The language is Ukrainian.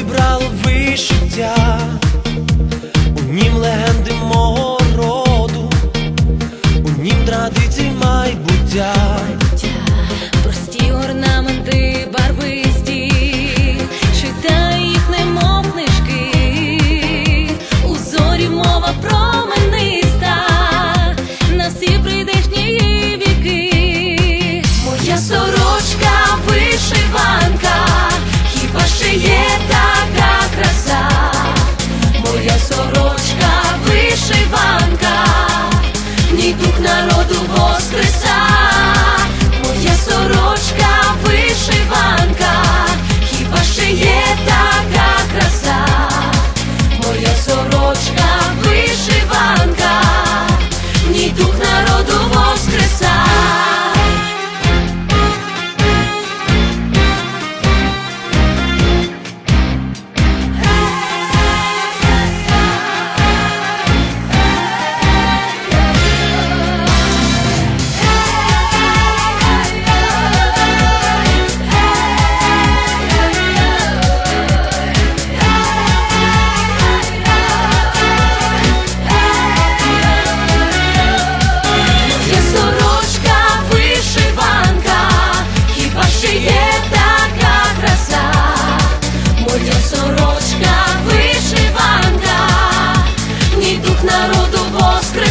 вібрало і дух народу воскреса. воскрес.